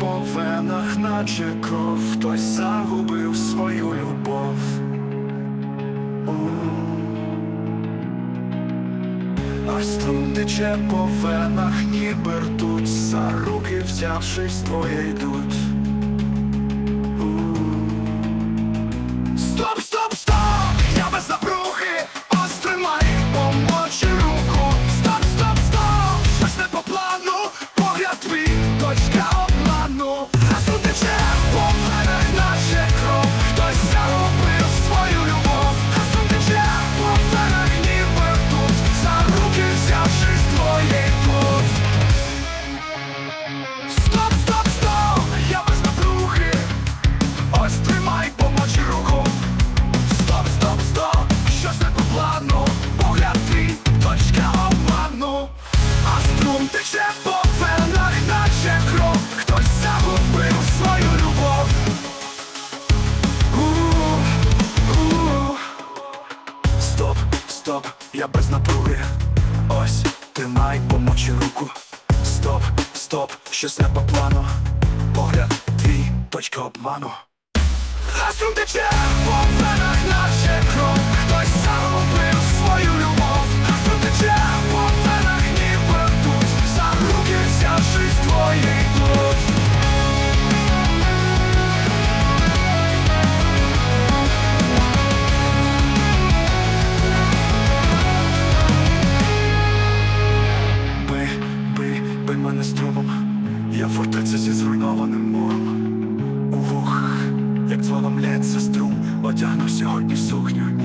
по венах, наче кров, хтось загубив свою любов. А струм тече по венах, ніби ртуть, за руки взявшись твоє йдуть. Стоп, я без напруги Ось, тримай, помочи руку. Стоп, стоп, щось не по плану. Погляд твій, точка обману. Струм тече по венах, зруйнованим муром У вухах, як дзвоном лється струм Одягну сьогодні сукню